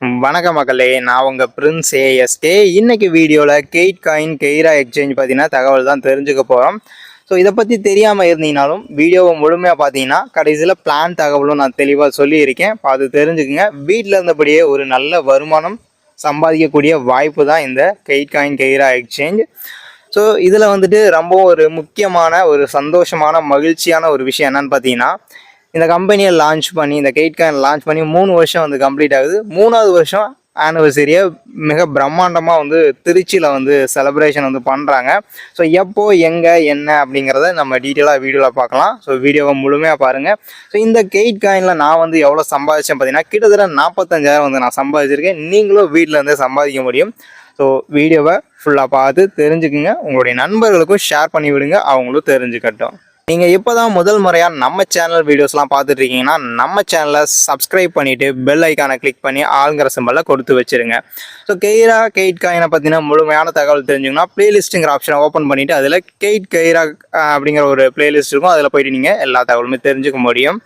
வணக்க மக்களே நான் உங்கள் பிரின்ஸ் ஏஎஸ்கே இன்னைக்கு வீடியோவில் கெயிட் காயின் கெய்ரா எக்ஸ்சேஞ்ச் பார்த்தீங்கன்னா தகவல் தான் தெரிஞ்சுக்க போகிறோம் ஸோ இதை பற்றி தெரியாமல் இருந்தீங்கனாலும் வீடியோவை முழுமையாக பார்த்தீங்கன்னா கடைசியில் பிளான் தகவலும் நான் தெளிவாக சொல்லியிருக்கேன். பார்த்து தெரிஞ்சுக்குங்க. வீட்டில் இருந்தபடியே ஒரு நல்ல வருமானம் சம்பாதிக்கக்கூடிய வாய்ப்பு தான் இந்த கெயிட் காயின் கெய்ரா எக்ஸ்சேஞ்ச் ஸோ இதில் வந்துட்டு ரொம்ப ஒரு முக்கியமான ஒரு சந்தோஷமான மகிழ்ச்சியான ஒரு விஷயம் என்னன்னு பார்த்தீங்கன்னா இந்த கம்பெனியை லான்ச் பண்ணி இந்த கெயிட் காயின் லான்ச் பண்ணி மூணு வருஷம் வந்து கம்ப்ளீட் ஆகுது. மூணாவது வருஷம் ஆனிவர்சரியை மிக பிரம்மாண்டமாக வந்து திருச்சியில் வந்து செலப்ரேஷன் வந்து பண்ணுறாங்க ஸோ எப்போ எங்கே என்ன அப்படிங்கிறத நம்ம டீட்டெயிலாக வீடியோவில் பார்க்கலாம். ஸோ வீடியோவை முழுமையாக பாருங்கள் ஸோ இந்த கெயிட் காயினில் நான் வந்து எவ்வளோ சம்பாதிச்சேன் பார்த்தீங்கன்னா கிட்டத்தட்ட நாற்பத்தஞ்சாயிரம் வந்து நான் சம்பாதிச்சிருக்கேன். நீங்களும் வீட்டில் இருந்தே சம்பாதிக்க முடியும். ஸோ வீடியோவை ஃபுல்லாக பார்த்து தெரிஞ்சுக்குங்க. உங்களுடைய நண்பர்களுக்கும் ஷேர் பண்ணி விடுங்க. அவங்களும் தெரிஞ்சுக்கட்டும். நீங்கள் இப்போ தான் முதல் முறையாக நம்ம சேனல் வீடியோஸ்லாம் பார்த்துட்டு இருக்கீங்கன்னா நம்ம சேனலை சப்ஸ்கிரைப் பண்ணிவிட்டு பெல் ஐக்கானை கிளிக் பண்ணி ஆளுங்கிற சிம்பலில் கொடுத்து வச்சுருங்க. ஸோ கெய்ரா கெயிட் காயினை பற்றின முழுமையான தகவல் தெரிஞ்சுங்கன்னா ப்ளேலிஸ்ட்டுங்கிற ஆப்ஷனை ஓப்பன் பண்ணிவிட்டு அதில் கெயிட் கெய்ரா அப்படிங்கிற ஒரு ப்ளேலிஸ்ட் இருக்கும். அதில் போயிட்டு நீங்கள் எல்லா தகவலுமே தெரிஞ்சுக்க முடியும்.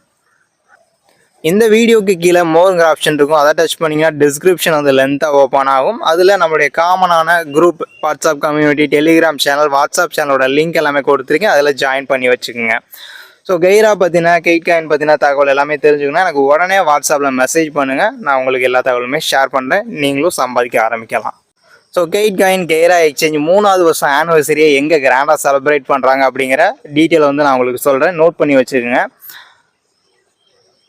இந்த வீடியோக்கு கீழே மோருங்கிற ஆப்ஷன் இருக்கும். அதை டச் பண்ணிங்கன்னா டிஸ்கிரிப்ஷன் வந்து லென்த்தாக ஓப்பன் ஆகும். அதில் நம்மளுடைய காமனான group WhatsApp community Telegram channel WhatsApp சேனலோட லிங்க் எல்லாமே கொடுத்துருக்கேன். அதில் ஜாயின் பண்ணி வச்சுக்கோங்க. ஸோ கெய்ரா பற்றின கெய்ட் காயின் பற்றின தகவல் எல்லாமே தெரிஞ்சுக்கணும் எனக்கு உடனே வாட்ஸ்அப்பில் மெசேஜ் பண்ணுங்கள் நான் உங்களுக்கு எல்லா தகவலுமே ஷேர் பண்ணுறேன் நீங்களும் சம்பாதிக்க ஆரம்பிக்கலாம். ஸோ கெயிட் காயின் கெய்ரா எக்ஸ்சேஞ்ச் மூணாவது வருஷம் ஆனிவர்சரியை எங்கே கிராண்டாக செலிப்ரேட் பண்ணுறாங்க அப்படிங்கிற டீட்டெயில் வந்து நான் உங்களுக்கு சொல்கிறேன் நோட் பண்ணி வச்சுக்கோங்க.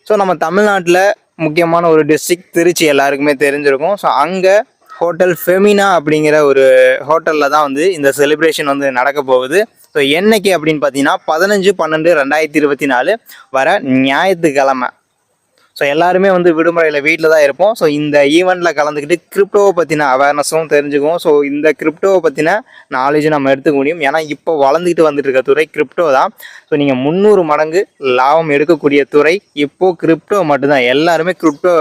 ஸோ நம்ம தமிழ்நாட்டில் முக்கியமான ஒரு டிஸ்ட்ரிக்ட் திருச்சி எல்லாருக்குமே தெரிஞ்சிருக்கும். ஸோ அங்கே ஹோட்டல் ஃபெமினா அப்படிங்கிற ஒரு ஹோட்டலில் தான் வந்து இந்த செலிப்ரேஷன் வந்து நடக்க போகுது. ஸோ என்னைக்கு அப்படின்னு பார்த்தீங்கன்னா பதினஞ்சு பன்னெண்டு ரெண்டாயிரத்தி இருபத்தி நாலு வர ஞாயிற்றுக்கிழமை. ஸோ எல்லாருமே வந்து விடுமுறையில் வீட்டில் தான் இருப்போம். ஸோ இந்த ஈவெண்ட்டில் கலந்துக்கிட்டு கிரிப்டோவை பற்றின அவேர்னஸும் தெரிஞ்சுக்குவோம். ஸோ இந்த கிரிப்டோவை பற்றின நாலேஜும் நம்ம எடுத்துக்க முடியும். ஏன்னா இப்போ வளர்ந்துக்கிட்டு வந்துட்டு இருக்க துறை கிரிப்டோ தான். ஸோ நீங்கள் முந்நூறு மடங்கு லாபம் எடுக்கக்கூடிய துறை இப்போது கிரிப்டோ மட்டும்தான். எல்லாருமே கிரிப்டோ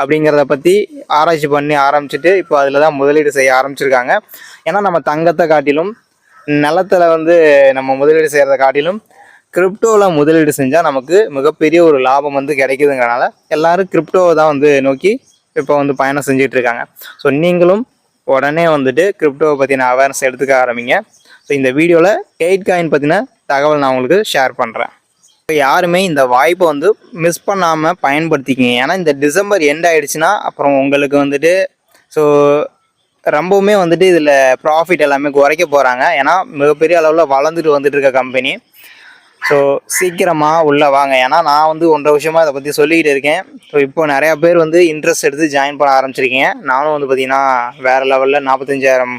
அப்படிங்கிறத பற்றி ஆராய்ச்சி பண்ணி ஆரம்பிச்சுட்டு இப்போ அதில் தான் முதலீடு செய்ய ஆரம்பிச்சிருக்காங்க. ஏன்னா நம்ம தங்கத்தை காட்டிலும் நிலத்தில் வந்து நம்ம முதலீடு செய்கிறத காட்டிலும் கிரிப்டோவில் முதலீடு செஞ்சால் நமக்கு மிகப்பெரிய ஒரு லாபம் வந்து கிடைக்குதுங்கிறனால எல்லாரும் கிரிப்டோவை தான் வந்து நோக்கி இப்போ வந்து பயணம் செஞ்சுட்டு இருக்காங்க. ஸோ நீங்களும் உடனே வந்துட்டு கிரிப்டோவை பற்றின அவேர்னஸ் எடுத்துக்க ஆரம்பிங்க. ஸோ இந்த வீடியோவில் எயிட் காயின் பற்றின தகவல் நான் உங்களுக்கு ஷேர் பண்ணுறேன் இப்போ யாருமே இந்த வாய்ப்பை வந்து மிஸ் பண்ணாமல் பயன்படுத்திக்கிங்க. ஏன்னா இந்த டிசம்பர் எண்ட் ஆகிடுச்சுன்னா அப்புறம் உங்களுக்கு வந்துட்டு ஸோ ரொம்பவுமே வந்துட்டு இதில் ப்ராஃபிட் எல்லாமே குறைக்க போகிறாங்க ஏன்னா மிகப்பெரிய அளவில் வளர்ந்துட்டு வந்துட்டு இருக்க கம்பெனி ஸோ சீக்கிரமாக உள்ளே வாங்க. ஏன்னா நான் வந்து ஒன்றரை வருஷமாக இதை பற்றி சொல்லிக்கிட்டு இருக்கேன். ஸோ இப்போ நிறையா பேர் வந்து இன்ட்ரெஸ்ட் எடுத்து ஜாயின் பண்ண ஆரம்பிச்சிருக்கீங்க. நானும் வந்து பார்த்தீங்கன்னா வேறு லெவலில் நாற்பத்தஞ்சாயிரம்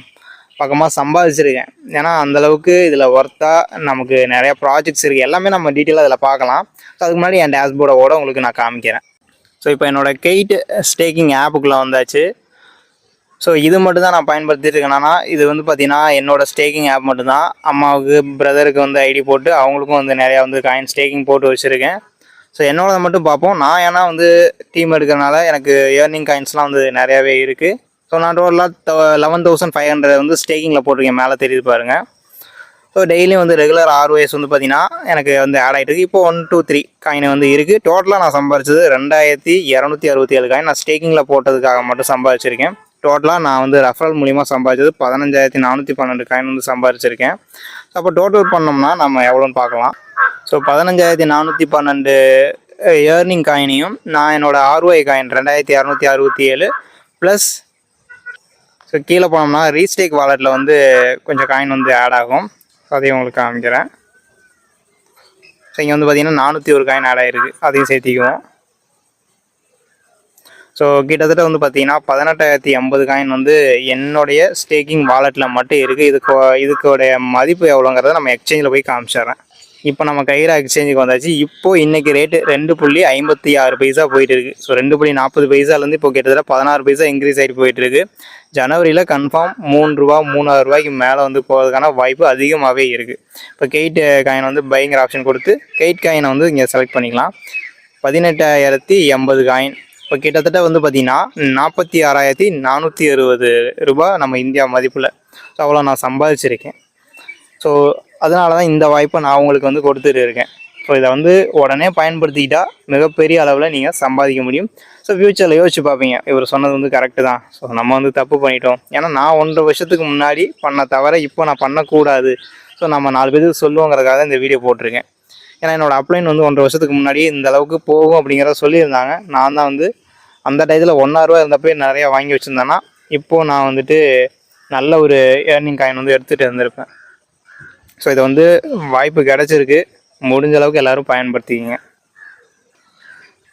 பக்கமாக சம்பாதிச்சிருக்கேன். ஏன்னா அந்தளவுக்கு இதில் ஒர்த்தாக நமக்கு நிறையா ப்ராஜெக்ட்ஸ் இருக்குது எல்லாமே நம்ம டீட்டெயிலாக அதில் பார்க்கலாம். ஸோ அதுக்கு முன்னாடி என் டேஷ்போர்டோட உங்களுக்கு நான் காமிக்கிறேன். ஸோ இப்போ என்னோடய கெயிட் ஸ்டேக்கிங் ஆப்புக்குள்ளே வந்தாச்சு. ஸோ இது மட்டும் தான் நான் பயன்படுத்திட்டு இருக்கேன்னா இது வந்து பார்த்தீங்கன்னா என்னோட ஸ்டேக்கிங் ஆப் மட்டும்தான். அம்மாவுக்கு பிரதருக்கு வந்து ஐடி போட்டு அவங்களுக்கும் வந்து நிறையா வந்து காயின் ஸ்டேக்கிங் போட்டு வச்சுருக்கேன். ஸோ என்னோடதை மட்டும் பார்ப்போம். நான் ஏன்னா வந்து டீம் எடுக்கிறனால எனக்கு ஏர்னிங் காயின்ஸ்லாம் வந்து நிறையாவே இருக்குது ஸோ நான் டோட்டலாக லெவன் தௌசண்ட் ஃபைவ் ஹண்ட்ரட் வந்து ஸ்டேக்கிங்கில் போட்டிருக்கேன். மேலே தெரியுது பாருங்கள் ஸோ டெய்லியும் வந்து ரெகுலர் ஆர்வேஸ் வந்து பார்த்தீங்கன்னா எனக்கு வந்து ஆட் ஆகிட்டு இருக்கு. இப்போ ஒன் டூ த்ரீ காயின் வந்து இருக்குது டோட்டலாக நான் சம்பாரிச்சது ரெண்டாயிரத்தி இரநூத்தி அறுபத்தி ஏழு காயின் நான் ஸ்டேக்கிங்கில் போட்டதுக்காக மட்டும் சம்பாதிச்சிருக்கேன் டோட்டலாக நான் வந்து ரெஃபரல் மூலிமா சம்பாதிச்சது பதினஞ்சாயிரத்தி நானூற்றி பன்னெண்டு காயின் வந்து சம்பாதிச்சிருக்கேன். அப்போ டோட்டல் பண்ணோம்னா நம்ம எவ்வளோன்னு பார்க்கலாம். ஸோ பதினஞ்சாயிரத்தி நானூற்றி பன்னெண்டு ஏர்னிங் காயினையும் நான் என்னோட ஆர்ஒஐ காயின் ரெண்டாயிரத்தி இரநூத்தி அறுபத்தி ஏழு ப்ளஸ் ஸோ கீழே போனோம்னா ரீஸ்டேக் வாலெட்டில் வந்து கொஞ்சம் காயின் வந்து ஆட் ஆகும். அதையும் உங்களுக்கு காமிக்கிறேன். ஸோ இங்கே வந்து பார்த்தீங்கன்னா நானூற்றி ஒரு காயின் ஆட் ஆகிருக்கு அதையும் சேர்த்திக்குவோம். ஸோ கிட்டத்தட்ட வந்து பார்த்தீங்கன்னா பதினெட்டாயிரத்தி ஐம்பது காயின் வந்து என்னுடைய ஸ்டேக்கிங் வாலெட்டில் மட்டும் இருக்குது இதுக்கு இதுக்கோடைய மதிப்பு எவ்வளோங்கிறத நம்ம எக்ஸ்சேஞ்சில் போய் காமிச்சிடுறேன். இப்போ நம்ம கைரா எக்ஸ்சேஞ்சுக்கு வந்தாச்சு. இப்போ இன்னைக்கு ரேட்டு ரெண்டு புள்ளி ஐம்பத்தி ஆறு பைசா போயிட்டு இருக்கு. ஸோ ரெண்டு புள்ளி நாற்பது பைசாலேருந்து இப்போ கிட்டத்தட்ட பதினாறு பைசா இன்க்ரீஸ் ஆகிட்டு போயிட்டு இருக்கு. ஜனவரியில் கன்ஃபார்ம் மூணு ரூபா மூணாயிரம் ரூபாய்க்கு மேலே வந்து போகிறதுக்கான வாய்ப்பு அதிகமாகவே இருக்குது இப்போ கெயிட் காயின் வந்து பைங்கிற ஆப்ஷன் கொடுத்து கெயிட் காயினை வந்து இங்கே செலக்ட் பண்ணிக்கலாம். பதினெட்டாயிரத்தி எண்பது காயின் இப்போ கிட்டத்தட்ட வந்து பார்த்தீங்கன்னா நாற்பத்தி ஆறாயிரத்தி நானூற்றி அறுபது ரூபாய் நம்ம இந்தியா மதிப்பில். ஸோ அவ்வளோ நான் சம்பாதிச்சிருக்கேன். ஸோ அதனால தான் இந்த வாய்ப்பை நான் உங்களுக்கு வந்து கொடுத்துட்டு இருக்கேன். ஸோ இதை வந்து உடனே பயன்படுத்திக்கிட்டால் மிகப்பெரிய அளவில் நீங்கள் சம்பாதிக்க முடியும். ஸோ ஃப்யூச்சரில் யோசிச்சு பார்ப்பீங்க. இவர் சொன்னது வந்து கரெக்டு தான். ஸோ நம்ம வந்து தப்பு பண்ணிட்டோம். ஏன்னா நான் ஒன்றரை வருஷத்துக்கு முன்னாடி பண்ண தவிர இப்போ நான் பண்ணக்கூடாது. ஸோ நம்ம நாலு பேருக்கு சொல்லுவோங்கிறதுக்காக இந்த வீடியோ போட்டிருக்கேன். ஏன்னா என்னோட அப்ளைன் வந்து ஒன்றரை வருஷத்துக்கு முன்னாடி இந்த அளவுக்கு போகும் அப்படிங்கிறத சொல்லியிருந்தாங்க. நான் தான் வந்து அந்த டயத்தில் ஒன்றாயிரரூவா இருந்தப்போ நிறையா வாங்கி வச்சுருந்தேன்னா இப்போது நான் வந்துட்டு நல்ல ஒரு ஏர்னிங் காயின் வந்து எடுத்துகிட்டு இருந்திருப்பேன். ஸோ இதை வந்து வாய்ப்பு கிடச்சிருக்கு. முடிஞ்ச அளவுக்கு எல்லோரும் பயன்படுத்திக்கிங்க.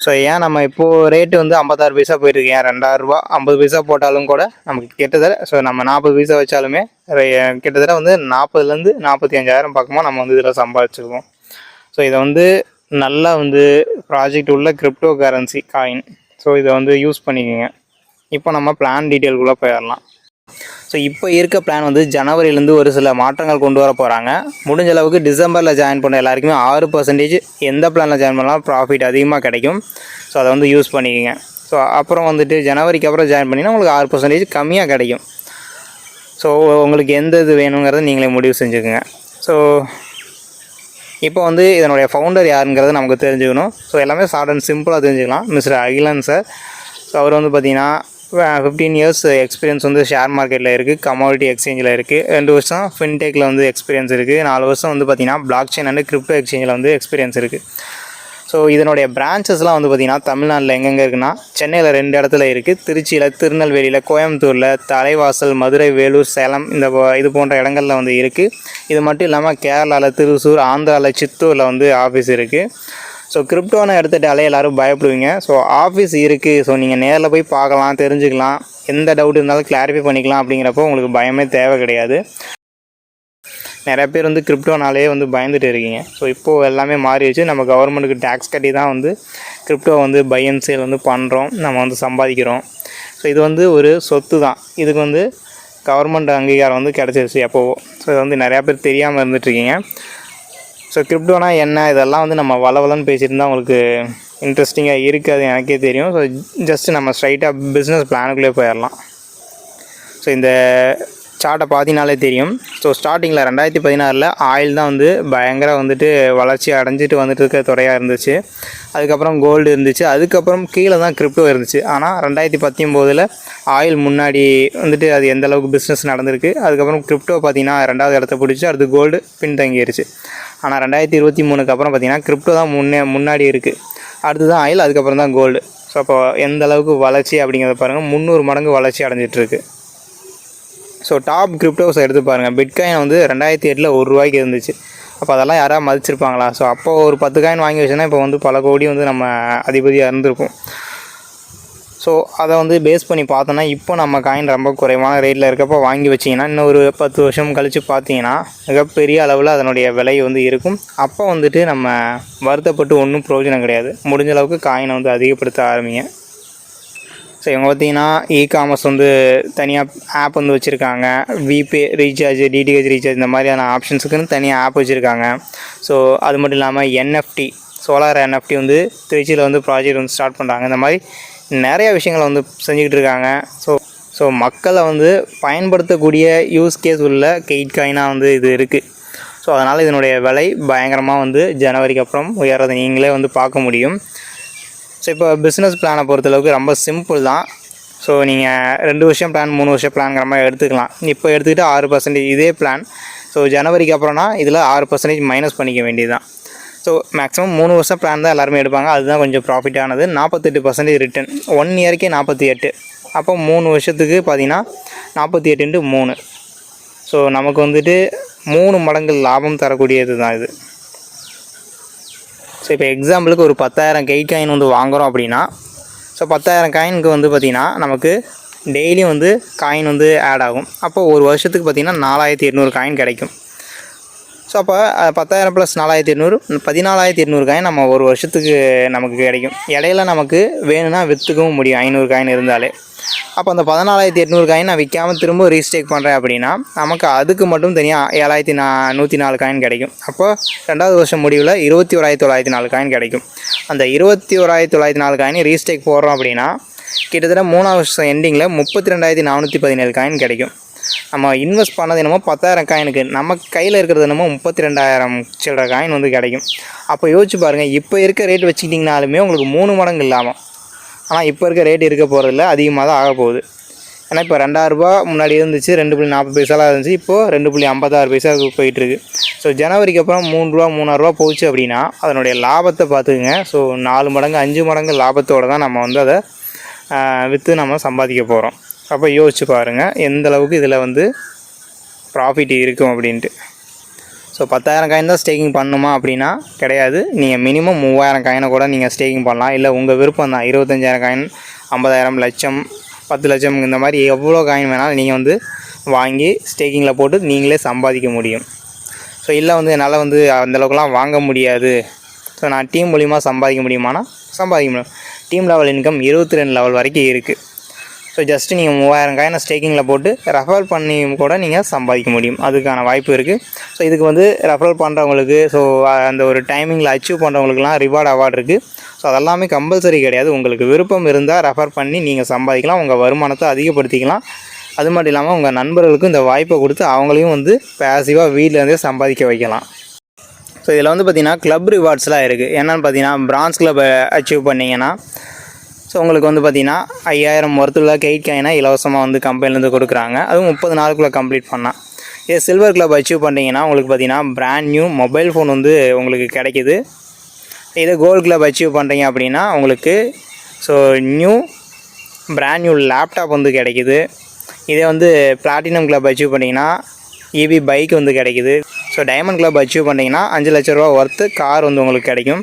ஸோ ஏன் நம்ம இப்போது ரேட்டு வந்து ஐம்பத்தாறு பைசா போயிட்டுருக்கு. ஏன் ரெண்டாயிரரூபா ஐம்பது பைசா போட்டாலும் கூட நமக்கு கிட்டத்தட்ட ஸோ நம்ம நாற்பது பைசா வச்சாலுமே கிட்டத்தட்ட வந்து நாற்பதுலேருந்து நாற்பத்தி அஞ்சாயிரம் பக்கமாக நம்ம வந்து இதில் சம்பாதிச்சிருக்கோம். ஸோ இதை வந்து நல்லா வந்து ப்ராஜெக்ட் உள்ள கிரிப்டோ கரன்சி காயின் ஸோ இதை வந்து யூஸ் பண்ணிக்கோங்க. இப்போ நம்ம பிளான் டீட்டெயில்குள்ளே போயிடலாம். ஸோ இப்போ இருக்க பிளான் வந்து ஜனவரிலேருந்து ஒரு சில மாற்றங்கள் கொண்டு வர போகிறாங்க முடிஞ்ச அளவுக்கு டிசம்பரில் ஜாயின் பண்ண எல்லாருக்குமே ஆறு பர்சன்டேஜ் எந்த பிளானில் ஜாயின் பண்ணாலும் ப்ராஃபிட் அதிகமாக கிடைக்கும். ஸோ அதை வந்து யூஸ் பண்ணிக்கோங்க. ஸோ அப்புறம் வந்துட்டு ஜனவரிக்கு அப்புறம் ஜாயின் பண்ணிங்கன்னா உங்களுக்கு ஆறு பர்சன்டேஜ் கம்மியாக கிடைக்கும். ஸோ உங்களுக்கு எந்த இது வேணுங்கிறத நீங்களே முடிவு செஞ்சுக்கோங்க. ஸோ இப்போ வந்து இதனுடைய ஃபவுண்டர் யாருங்கிறத நமக்கு தெரிஞ்சுக்கணும். ஸோ எல்லாமே ஷார்ட் அண்ட் சிம்பிளாக தெரிஞ்சுக்கலாம். மிஸ்டர் அகிலன் சார் ஸோ அவர் வந்து பார்த்திங்கன்னா ஃபிஃப்டீன் இயர்ஸ் எக்ஸ்பீரியன்ஸ் வந்து ஷேர் மார்க்கெட்டில் இருக்குது கமாடிட்டி எக்ஸ்சேஞ்சில் இருக்குது ரெண்டு வருஷம் ஃபின்டெக்கில் வந்து எக்ஸ்பீரியன்ஸ் இருக்குது நாலு வருஷம் வந்து பார்த்தீங்கன்னா பிளாக் செயின் அண்ட் கிரிப்டோ எக்ஸ்சேஞ்சில் வந்து எக்ஸ்பீரியன்ஸ் இருக்குது ஸோ இதனுடைய பிரான்ச்சஸ்லாம் வந்து பார்த்திங்கன்னா தமிழ்நாட்டில் எங்கெங்கே இருக்குன்னா சென்னையில் ரெண்டு இடத்துல இருக்குது திருச்சியில் திருநெல்வேலியில் கோயம்புத்தூரில் தலைவாசல் மதுரை வேலூர் சேலம் இந்த இது போன்ற இடங்களில் வந்து இருக்குது இது மட்டும் இல்லாமல் கேரளாவில் திருசூர் ஆந்திராவில் சித்தூரில் வந்து ஆஃபீஸ் இருக்குது ஸோ கிரிப்டோனை எடுத்துட்டாலே எல்லோரும் பயப்படுவீங்க. ஸோ ஆஃபீஸ் இருக்குது ஸோ நீங்கள் நேரில் போய் பார்க்கலாம் தெரிஞ்சுக்கலாம். எந்த டவுட் இருந்தாலும் கிளாரிஃபை பண்ணிக்கலாம் அப்படிங்கிறப்போ உங்களுக்கு பயமே தேவை கிடையாது. நிறையா பேர் வந்து கிரிப்டோனாலே வந்து பயந்துட்டு இருக்கீங்க. ஸோ இப்போது எல்லாமே மாறிடுச்சு நம்ம கவர்மெண்ட்டுக்கு டேக்ஸ் கட்டி தான் வந்து கிரிப்டோ வந்து பை அண்ட் சேல் வந்து பண்ணுறோம் நம்ம வந்து சம்பாதிக்கிறோம். ஸோ இது வந்து ஒரு சொத்து தான். இதுக்கு வந்து கவர்மெண்ட் அங்கீகாரம் வந்து கிடச்சிருச்சு எப்போவோ. ஸோ இது வந்து நிறையா பேர் தெரியாமல் இருந்துகிட்ருக்கீங்க ஸோ கிரிப்டோனா என்ன? இதெல்லாம் வந்து நம்ம வளவலன்னு பேசியிருந்தால் உங்களுக்கு இன்ட்ரெஸ்டிங்காக இருக்காது எனக்கே தெரியும். ஸோ ஜஸ்ட் நம்ம ஸ்ட்ரைட்டாக பிஸ்னஸ் பிளானுக்குள்ளே போயிடலாம். ஸோ இந்த சார்ட்டை பார்த்தீங்கனாலே தெரியும். ஸோ ஸ்டார்டிங்கில் ரெண்டாயிரத்தி பதினாறில் ஆயில் தான் வந்து பயங்கர வந்துட்டு வளர்ச்சி அடைஞ்சிட்டு வந்துட்டு இருக்க துறையாக இருந்துச்சு. அதுக்கப்புறம் கோல்டு இருந்துச்சு. அதுக்கப்புறம் கீழே தான் கிரிப்டோ இருந்துச்சு. ஆனால் ரெண்டாயிரத்தி பத்தொம்போதில் ஆயில் முன்னாடி வந்துட்டு அது எந்த அளவுக்கு பிஸ்னஸ் நடந்திருக்கு. அதுக்கப்புறம் கிரிப்டோ பார்த்தீங்கன்னா ரெண்டாவது இடத்த பிடிச்சி அடுத்து கோல்டு பின்தங்கிடுச்சு ஆனால் ரெண்டாயிரத்தி இருபத்தி மூணுக்கு அப்புறம் பார்த்தீங்கன்னா கிரிப்டோ தான் முன்னே முன்னாடி இருக்குது அடுத்து தான் ஆயில் அதுக்கப்புறம் தான் கோல்டு ஸோ அப்போ எந்த அளவுக்கு வளர்ச்சி அப்படிங்கிறத பாருங்கள் முந்நூறு மடங்கு வளர்ச்சி அடைஞ்சிட்ருக்கு ஸோ டாப் கிரிப்டோஸ் எடுத்து பாருங்கள் பிட்காயின் வந்து ரெண்டாயிரத்தி எட்டில் ஒரு ரூபாய்க்கு இருந்துச்சு. அப்போ அதெல்லாம் யாராவது மதிச்சிருப்பாங்களா? ஸோ அப்போ ஒரு பத்து காயின் வாங்கி வச்சோன்னா இப்போ வந்து பல கோடி வந்து நம்ம அதிபதியாக இருந்திருப்போம் ஸோ அதை வந்து பேஸ் பண்ணி பார்த்தோன்னா இப்போ நம்ம காயின் ரொம்ப குறைவான ரேட்டில் இருக்கப்போ வாங்கி வச்சிங்கன்னா இன்னும் ஒரு பத்து வருஷம் கழித்து பார்த்தீங்கன்னா மிகப்பெரிய அளவில் அதனுடைய விலை வந்து இருக்கும். அப்போ வந்துட்டு நம்ம வருத்தப்பட்டு ஒன்றும் பிரயோஜனம் கிடையாது. முடிஞ்ச அளவுக்கு காயினை வந்து அதிகப்படுத்த ஆரம்பிங்க. ஸோ இவங்க பார்த்தீங்கன்னா இ காமர்ஸ் வந்து தனியாக ஆப் வந்து வச்சுருக்காங்க. விபே ரீசார்ஜ் டிடிஹெச் ரீசார்ஜ் இந்த மாதிரியான ஆப்ஷன்ஸுக்குன்னு தனியாக ஆப் வச்சுருக்காங்க. ஸோ அது மட்டும் இல்லாமல் என்எஃப்டி சோலார் என்எஃப்டி வந்து திருச்சியில் வந்து ப்ராஜெக்ட் வந்து ஸ்டார்ட் பண்ணுறாங்க இந்த மாதிரி நிறைய விஷயங்களை வந்து செஞ்சுக்கிட்டு இருக்காங்க. ஸோ ஸோ மக்களை வந்து பயன்படுத்தக்கூடிய யூஸ் கேஸ் உள்ள கெயிட் காயினாக வந்து இது இருக்குது ஸோ அதனால் இதனுடைய விலை பயங்கரமாக வந்து ஜனவரிக்கு அப்புறம் உயர்றதை நீங்களே வந்து பார்க்க முடியும். ஸோ இப்போ பிஸ்னஸ் பிளானை பொறுத்தளவுக்கு ரொம்ப சிம்பிள் தான். ஸோ நீங்கள் ரெண்டு வருஷம் பிளான் மூணு வருஷம் பிளான்ங்கிற மாதிரி எடுத்துக்கலாம். இப்போ எடுத்துக்கிட்டு ஆறு பர்சன்டேஜ் இதே பிளான் ஸோ ஜனவரிக்கு அப்புறம்னா இதில் ஆறு பர்சன்டேஜ் மைனஸ் பண்ணிக்க வேண்டியது தான் ஸோ மேக்ஸிமம் மூணு வருஷம் பிளான் தான் எல்லாருமே எடுப்பாங்க. அதுதான் கொஞ்சம் ப்ராஃபிட்டானது நாற்பத்தெட்டு பர்சன்டேஜ் ரிட்டன் ஒன் இயர்க்கே நாற்பத்தி எட்டு. அப்போ மூணு வருஷத்துக்கு பார்த்தீங்கன்னா நாற்பத்தி எட்டு மூணு. ஸோ நமக்கு வந்துட்டு மூணு மடங்கு லாபம் தரக்கூடியது தான் இது. ஸோ இப்போ எக்ஸாம்பிளுக்கு ஒரு பத்தாயிரம் கை காயின் வந்து வாங்குகிறோம் அப்படின்னா ஸோ பத்தாயிரம் காயினுக்கு வந்து பார்த்திங்கன்னா நமக்கு டெய்லியும் வந்து காயின் வந்து ஆட் ஆகும். அப்போ ஒரு வருஷத்துக்கு பார்த்திங்கன்னா நாலாயிரத்தி எட்நூறு காயின் கிடைக்கும். ஸோ அப்போ பத்தாயிரம் ப்ளஸ் நாலாயிரத்தி எட்நூறு பதினாலாயிரத்தி எட்நூறு காயின் நம்ம ஒரு வருஷத்துக்கு நமக்கு கிடைக்கும். இடையில நமக்கு வேணும்னா விற்றுக்கவும் முடியும் ஐநூறு காயின் இருந்தாலே. அப்போ அந்த பதினாலாயிரத்தி எட்நூறு காயின் நான் விற்காமல் திரும்ப ரீஸ்டேக் பண்ணுறேன் அப்படின்னா நமக்கு அதுக்கு மட்டும் தனியாக ஏழாயிரத்தி நா நூற்றி நாலு காயின் கிடைக்கும். அப்போ ரெண்டாவது வருஷம் முடிவில் இருபத்தி ஓராயிரத்தி தொள்ளாயிரத்தி நாலு காயின் கிடைக்கும். அந்த இருபத்தி ஓராயிரத்தி தொள்ளாயிரத்தி நாலு காயின் ரீஸ்டேக் போடுறோம் அப்படின்னா கிட்டத்தட்ட மூணாவது வருஷம் எண்டிங்கில் முப்பத்தி ரெண்டாயிரத்தி நானூற்றி பதினேழு காயின் கிடைக்கும். நம்ம இன்வெஸ்ட் பண்ணது என்னமோ பத்தாயிரம் காயினுக்கு நம்ம கையில் இருக்கிறது என்னமோ முப்பத்தி ரெண்டாயிரம் சில்லற காயின் வந்து கிடைக்கும். அப்போ யோசிச்சு பாருங்கள் இப்போ இருக்க ரேட் வச்சுக்கிட்டிங்கனாலுமே உங்களுக்கு மூணு மடங்கு இல்லாமல் ஆனால் இப்போ இருக்க ரேட் இருக்க போகிறதில்ல அதிகமாக தான் ஆக போகுது. ஏன்னா இப்போ ரெண்டாயிரரூபா முன்னாடி இருந்துச்சு ரெண்டு புள்ளி நாற்பது பைசாலாம் இருந்துச்சு இப்போது ரெண்டு புள்ளி ஐம்பத்தாறு பைசாவுக்கு போயிட்டுருக்கு. ஸோ ஜனவரிக்கு அப்புறம் மூணு ரூபா மூணாயிரரூபா போச்சு அப்படின்னா அதனுடைய லாபத்தை பார்த்துக்குங்க. ஸோ நாலு மடங்கு அஞ்சு மடங்கு லாபத்தோடு தான் நம்ம வந்து அதை விற்று நம்ம சம்பாதிக்க போகிறோம் அப்போ யோசிச்சு பாருங்கள் எந்த அளவுக்கு இதில் வந்து ப்ராஃபிட் இருக்கும் அப்படின்ட்டு. ஸோ பத்தாயிரம் காயின் தான் ஸ்டேக்கிங் பண்ணணுமா அப்படின்னா கிடையாது. நீங்கள் மினிமம் மூவாயிரம் காயினை கூட நீங்கள் ஸ்டேக்கிங் பண்ணலாம். இல்லை உங்கள் விருப்பம் தான். இருபத்தஞ்சாயிரம் காயின் ஐம்பதாயிரம் லட்சம் பத்து லட்சம் இந்த மாதிரி எவ்வளோ காயின் வேணாலும் நீங்கள் வந்து வாங்கி ஸ்டேக்கிங்கில் போட்டு நீங்களே சம்பாதிக்க முடியும். ஸோ இல்லை வந்து என்னால் வந்து அந்தளவுக்குலாம் வாங்க முடியாது. ஸோ நான் டீம் மூலிமா சம்பாதிக்க முடியுமானா? சம்பாதிக்க முடியும். டீம் லெவல் இன்கம் இருபத்தி ரெண்டு லெவல் வரைக்கும் இருக்குது ஸோ ஜஸ்ட்டு நீங்கள் மூவாயிரம் காயினை ஸ்டேக்கிங்கில் போட்டு ரெஃபர் பண்ணி கூட நீங்கள் சம்பாதிக்க முடியும். அதுக்கான வாய்ப்பு இருக்குது ஸோ இதுக்கு வந்து ரெஃபரல் பண்ணுறவங்களுக்கு ஸோ அந்த ஒரு டைமிங்கில் அச்சீவ் பண்ணுறவங்களுக்குலாம் ரிவார்டு அவார்டு இருக்குது ஸோ அதெல்லாமே கம்பல்சரி கிடையாது. உங்களுக்கு விருப்பம் இருந்தால் ரெஃபர் பண்ணி நீங்கள் சம்பாதிக்கலாம். உங்கள் வருமானத்தை அதிகப்படுத்திக்கலாம். அது மட்டும் இல்லாமல் உங்கள் நண்பர்களுக்கும் இந்த வாய்ப்பை கொடுத்து அவங்களையும் வந்து பேசிவாக வீட்டிலேருந்தே சம்பாதிக்க வைக்கலாம். ஸோ இதில் வந்து பார்த்திங்கன்னா க்ளப் ரிவார்ட்ஸ்லாம் இருக்குது என்னென்னு பார்த்தீங்கன்னா பிரான்ஸ் கிளப் அச்சீவ் பண்ணிங்கன்னா ஸோ உங்களுக்கு வந்து பார்த்தீங்கன்னா ஐயாயிரம் ஒருத்துள்ள கெயிட் காயினா இலவசமாக வந்து கம்பெனிலேருந்து கொடுக்குறாங்க. அதுவும் முப்பது நாளுக்குள்ளே கம்ப்ளீட் பண்ணால் இதே சில்வர் கிளப் அச்சீவ் பண்ணிங்கன்னா உங்களுக்கு பார்த்தீங்கன்னா பிராண்ட் நியூ மொபைல் ஃபோன் வந்து உங்களுக்கு கிடைக்கிது. இதே கோல்டு கிளப் அச்சீவ் பண்ணுறீங்க அப்படின்னா உங்களுக்கு so new brand new laptop வந்து கிடைக்கிது. இதே வந்து பிளாட்டினம் கிளப் அச்சீவ் பண்ணிங்கன்னா இவி பைக் வந்து கிடைக்குது. ஸோ டைமண்ட் கிளப் அச்சீவ் பண்ணிங்கன்னா அஞ்சு லட்ச ரூபா ஒர்த்து கார் வந்து உங்களுக்கு கிடைக்கும்.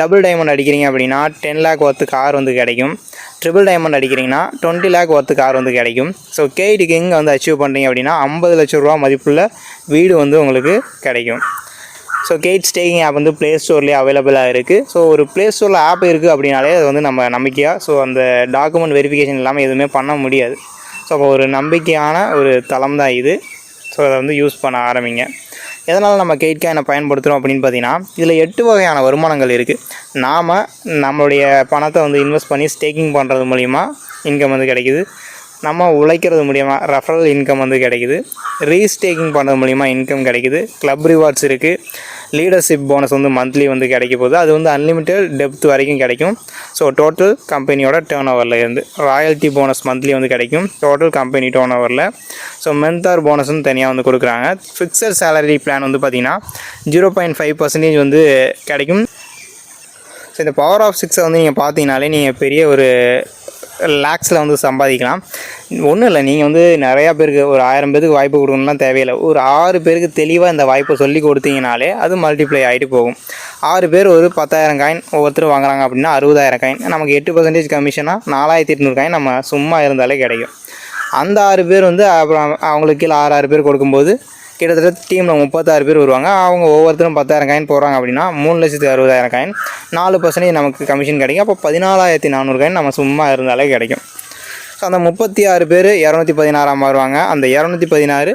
டபுள் டைமண்ட் அடிக்கிறீங்க அப்படின்னா டென் லேக் ஒர்த்து கார் வந்து கிடைக்கும். ட்ரிபிள் டைமண்ட் அடிக்கிறீங்கன்னா டுவெண்ட்டி லேக் ஒர்த்து கார் வந்து கிடைக்கும். ஸோ கேடி கிங் வந்து அச்சீவ் பண்ணுறீங்க அப்படின்னா ஐம்பது லட்ச ரூபா மதிப்புள்ள வீடு வந்து உங்களுக்கு கிடைக்கும். ஸோ கேட் ஸ்டேக்கிங் ஆப் வந்து ப்ளே ஸ்டோர்லேயே அவைலபிளாக இருக்குது ஸோ ஒரு ப்ளே ஸ்டோரில் ஆப் இருக்குது அப்படின்னாலே அது வந்து நம்ம நம்பிக்கையாக ஸோ அந்த டாக்குமெண்ட் வெரிஃபிகேஷன் இல்லாமல் எதுவுமே பண்ண முடியாது. ஸோ அப்போ ஒரு நம்பிக்கையான ஒரு தளம் தான் இது. ஸோ அதை வந்து யூஸ் பண்ண ஆரம்பிங்க. எதனால் நம்ம கெயிட் காயினை பயன்படுத்துகிறோம் அப்படின்னு பார்த்தீங்கன்னா இதில் எட்டு வகையான வருமானங்கள் இருக்குது நாம் நம்மளுடைய பணத்தை வந்து இன்வெஸ்ட் பண்ணி ஸ்டேக்கிங் பண்ணுறது மூலிமா இன்கம் வந்து கிடைக்குது. நம்ம உழைக்கிறது மூலிமா ரெஃபரல் இன்கம் வந்து கிடைக்குது. ரீஸ்டேக்கிங் பண்ணுறது மூலிமா இன்கம் கிடைக்குது. க்ளப் ரிவார்ட்ஸ் இருக்குது லீடர்ஷிப் போனஸ் வந்து மந்த்லி வந்து கிடைக்க போகுது. அது வந்து அன்லிமிட்டெட் டெப்த் வரைக்கும் கிடைக்கும். ஸோ டோட்டல் கம்பெனியோட டேர்ன் ஓவரில் இருந்து ராயல்ட்டி போனஸ் மந்த்லி வந்து கிடைக்கும். டோட்டல் கம்பெனி டேர்ன் ஓவரில் ஸோ மென்தார் போனஸ்னு தனியாக வந்து கொடுக்குறாங்க. ஃபிக்ஸட் சேலரி பிளான் வந்து பார்த்திங்கன்னா ஜீரோ பாயிண்ட் ஃபைவ் பர்சன்டேஜ் வந்து கிடைக்கும். ஸோ இந்த பவர் ஆஃப் சிக்ஸை வந்து நீங்கள் பார்த்தீங்கனாலே நீங்கள் பெரிய ஒரு லேக்ஸில் வந்து சம்பாதிக்கலாம். ஒன்றும் இல்லை நீங்கள் வந்து நிறையா பேருக்கு ஒரு ஆயிரம் பேருக்கு வாய்ப்பு கொடுக்கணும்லாம் தேவையில்லை. ஒரு ஆறு பேருக்கு தெளிவாக இந்த வாய்ப்பை சொல்லி கொடுத்தீங்கனாலே அது மல்டிப்ளை ஆகிட்டு போகும். ஆறு பேர் ஒரு பத்தாயிரம் காயின் ஒவ்வொருத்தரும் வாங்குறாங்க அப்படின்னா அறுபதாயிரம் காயின் நமக்கு எட்டு பர்சன்டேஜ் கமிஷனாக நாலாயிரத்தி எட்நூறு காயின் நம்ம சும்மா இருந்தாலே கிடைக்கும். அந்த ஆறு பேர் வந்து அப்புறம் அவங்களுக்கு கீழே ஆறு ஆறு பேர் கொடுக்கும்போது கிட்டத்தட்ட டீமில் முப்பத்தாறு பேர் வருவாங்க. அவங்க ஒவ்வொருத்தரும் பத்தாயிரம் காயின் போடுறாங்க அப்படின்னா மூணு லட்சத்து அறுபதாயிரம் காயின் நாலு பர்சன்டேஜ் நமக்கு கமிஷன் கிடைக்கும். அப்போ பதினாலாயிரத்தி நானூறு காயின் நம்ம சும்மா இருந்தாலே கிடைக்கும். ஸோ அந்த முப்பத்தி ஆறு பேர் இரநூத்தி பதினாறாம் வருவாங்க. அந்த இரநூத்தி பதினாறு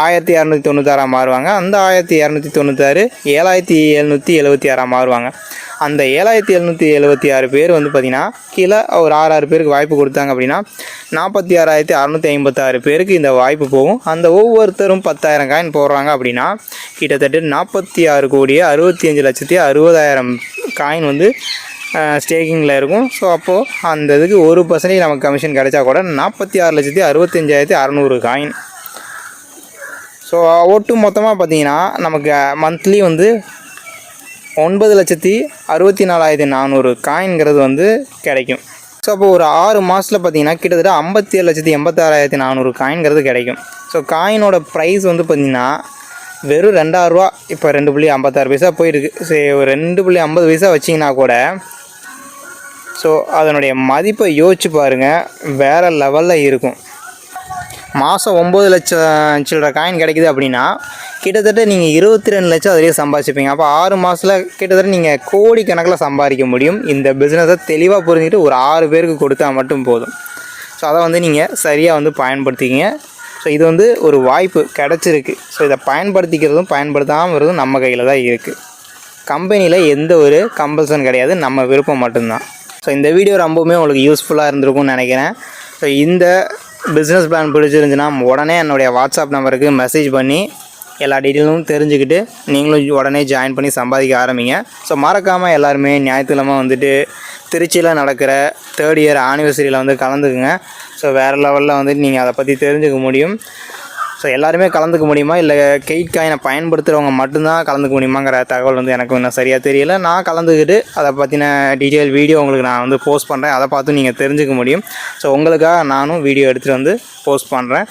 ஆயிரத்தி இரநூத்தி தொண்ணூத்தாறாக மாறுவாங்க. அந்த ஆயிரத்தி இரநூத்தி தொண்ணூத்தாறு ஏழாயிரத்தி எழுநூற்றி எழுபத்தி ஆறாம் மாறுவாங்க. அந்த ஏழாயிரத்தி எழுநூற்றி எழுபத்தி ஆறு பேர் வந்து பார்த்திங்கன்னா கீழே ஒரு ஆறு ஆறு பேருக்கு வாய்ப்பு கொடுத்தாங்க அப்படின்னா நாற்பத்தி ஆறாயிரத்தி அறநூற்றி ஐம்பத்தாறு பேருக்கு இந்த வாய்ப்பு போகும். அந்த ஒவ்வொருத்தரும் பத்தாயிரம் காயின் போடுறாங்க அப்படின்னா கிட்டத்தட்ட நாற்பத்தி ஆறு கோடியே அறுபத்தி அஞ்சு லட்சத்தி அறுபதாயிரம் காயின் வந்து ஸ்டேக்கிங்கில் இருக்கும். ஸோ அப்போது அந்த இதுக்கு ஒரு பர்சன்டேஜ் நமக்கு கமிஷன் கிடைச்சா கூட நாற்பத்தி ஆறு லட்சத்தி அறுபத்தஞ்சாயிரத்தி அறநூறு காயின் ஸோ ஒட்டு மொத்தமாக பார்த்தீங்கன்னா நமக்கு மந்த்லி வந்து ஒன்பது லட்சத்தி அறுபத்தி நாலாயிரத்தி நானூறு காயின்கிறது வந்து கிடைக்கும். ஸோ அப்போ ஒரு ஆறு மாதத்தில் பார்த்தீங்கன்னா கிட்டத்தட்ட ஐம்பத்தி ஏழு லட்சத்தி எண்பத்தாறாயிரத்தி நானூறு காயின்கிறது கிடைக்கும். ஸோ காயினோட ப்ரைஸ் வந்து பார்த்திங்கன்னா வெறும் ரெண்டாயிரரூவா இப்போ ரெண்டு புள்ளி ஐம்பத்தாறு பைசா போயிருக்கு. சரி ஒரு ரெண்டு புள்ளி ஐம்பது பைசா வச்சிங்கன்னா கூட ஸோ அதனுடைய மதிப்பை யோசிச்சு பாருங்கள் வேறு லெவலில் இருக்கும். மாதம் ஒம்பது லட்சம் சில்லற காயின் கிடைக்குது அப்படின்னா கிட்டத்தட்ட நீங்கள் இருபத்தி ரெண்டு லட்சம் அதிலே சம்பாதிச்சிப்பீங்க. அப்போ ஆறு மாதத்தில் கிட்டத்தட்ட நீங்கள் கோடி கணக்கில் சம்பாதிக்க முடியும். இந்த பிஸ்னஸை தெளிவாக புரிஞ்சுக்கிட்டு ஒரு ஆறு பேருக்கு கொடுத்தா மட்டும் போதும். ஸோ அதை வந்து நீங்கள் சரியாக வந்து பயன்படுத்திக்கிங்க. ஸோ இது வந்து ஒரு வாய்ப்பு கிடச்சிருக்கு. ஸோ இதை பயன்படுத்திக்கிறதும் பயன்படுத்தாமல் இருக்கிறதும் நம்ம கையில் தான் இருக்குது கம்பெனியில் எந்த ஒரு கம்பல்சன் கிடையாது. நம்ம விருப்பம் மட்டும்தான். ஸோ இந்த வீடியோ ரொம்பவுமே உங்களுக்கு யூஸ்ஃபுல்லாக இருந்திருக்கும்னு நினைக்கிறேன். ஸோ இந்த பிஸ்னஸ் பிளான் பிடிச்சிருந்துச்சுன்னா உடனே என்னுடைய வாட்ஸ்அப் நம்பருக்கு மெசேஜ் பண்ணி எல்லா டீட்டெயிலும் தெரிஞ்சுக்கிட்டு நீங்களும் உடனே ஜாயின் பண்ணி சம்பாதிக்க ஆரம்பிங்க. ஸோ மறக்காமல் எல்லாருமே ஞாயிற்றுக்கிழமை வந்துட்டு திருச்சியில் நடக்கிற தேர்ட் இயர் ஆனிவர்சரியில் வந்து கலந்துக்குங்க. ஸோ வேறு லெவலில் வந்துட்டு நீங்கள் அதை பற்றி தெரிஞ்சுக்க முடியும். ஸோ எல்லாருமே கலந்துக்க முடியுமா? இல்லை கெயிட் காயினை பயன்படுத்துகிறவங்க மட்டும்தான் கலந்துக்க முடியுமாங்கிற தகவல் வந்து எனக்கு இன்னும் சரியாக தெரியல. நான் கலந்துக்கிட்டு அதை பற்றின டீட்டெயில் வீடியோ உங்களுக்கு நான் வந்து போஸ்ட் பண்ணுறேன் அதை பார்த்து நீங்கள் தெரிஞ்சுக்க முடியும். ஸோ உங்களுக்காக நானும் வீடியோ எடுத்துகிட்டு வந்து போஸ்ட் பண்ணுறேன்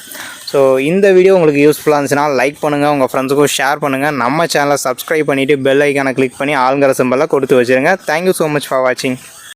ஸோ இந்த வீடியோ உங்களுக்கு யூஸ்ஃபுல்லாக இருந்துச்சுன்னா லைக் பண்ணுங்கள் உங்கள் ஃப்ரெண்ட்ஸுக்கும் ஷேர் பண்ணுங்கள் நம்ம சேனலை சப்ஸ்கிரைப் பண்ணிவிட்டு பெல் ஐக்கானை கிளிக் பண்ணி ஆளுங்கிற சிம்பலில் கொடுத்து வச்சுருங்க. தேங்க்யூ ஸோ மச் ஃபார் வாட்சிங்